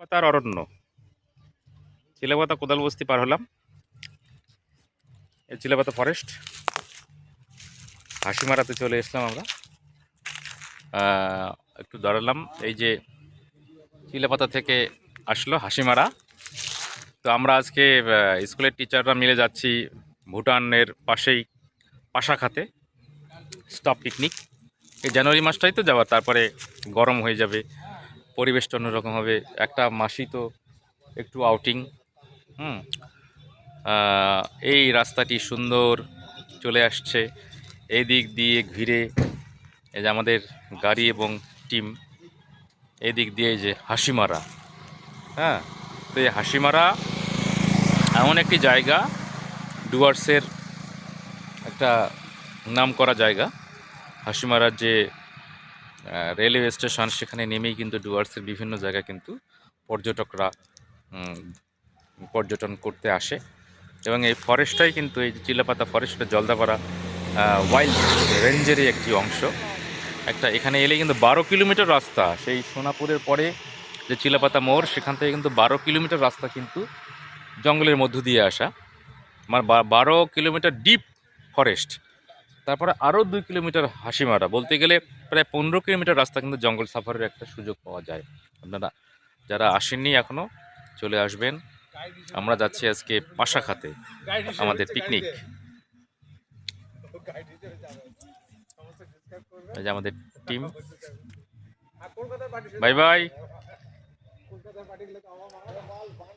চিলাপাতার অরণ্য। চিলাপাতা কোদাল বস্তি পার হলাম। এই চিলাপাতা ফরেস্ট হাসিমারাতে চলে এসলাম আমরা। একটু দাঁড়ালাম। এই যে চিলাপাতা থেকে আসলো হাসিমারা। তো আমরা আজকে স্কুলের টিচাররা মিলে যাচ্ছি ভুটানের পাশেই পাশাখাতে। স্টপ পিকনিক এই জানুয়ারি মাসটাই তো যাওয়া, তারপরে গরম হয়ে যাবে। পরিবেশটা অন্যরকম হবে। একটা মাসই তো একটু আউটিং হুম? এই রাস্তাটি সুন্দর চলে আসছে। এই দিক দিয়ে ঘিরে এই যে আমাদের গাড়ি এবং টিম এই দিক দিয়ে যে হাসিমারা হ্যাঁ? তো এই হাসিমারা এমন একটি জায়গা, ডুয়ার্সের একটা নাম করা জায়গা। হাসিমারার যে রেলওয়ে স্টেশন সেখানে নেমেই কিন্তু ডুয়ার্সের বিভিন্ন জায়গায় কিন্তু পর্যটকরা পর্যটন করতে আসে। এবং এই ফরেস্টটাই কিন্তু এই চিলাপাতা ফরেস্টটা জলদাপাড়া ওয়াইল্ড রেঞ্জেরই একটি অংশ। একটা এখানে এলে কিন্তু বারো কিলোমিটার রাস্তা। সেই সোনাপুরের পরে যে চিলাপাতা মোড়, সেখান থেকে কিন্তু বারো কিলোমিটার রাস্তা কিন্তু জঙ্গলের মধ্য দিয়ে আসা। মানে বারো কিলোমিটার ডিপ ফরেস্ট তারপরে আরও দুই কিলোমিটার হাসিমারা বলতে গেলে প্রায় পনেরো কিলোমিটার রাস্তা কিন্তু জঙ্গল সাফারের একটা সুযোগ পাওয়া যায়। আপনারা যারা আসেননি এখনও চলে আসবেন। আমরা যাচ্ছি আজকে পাশাখাতে, আমাদের পিকনিক এই যে আমাদের টিম বাই বাই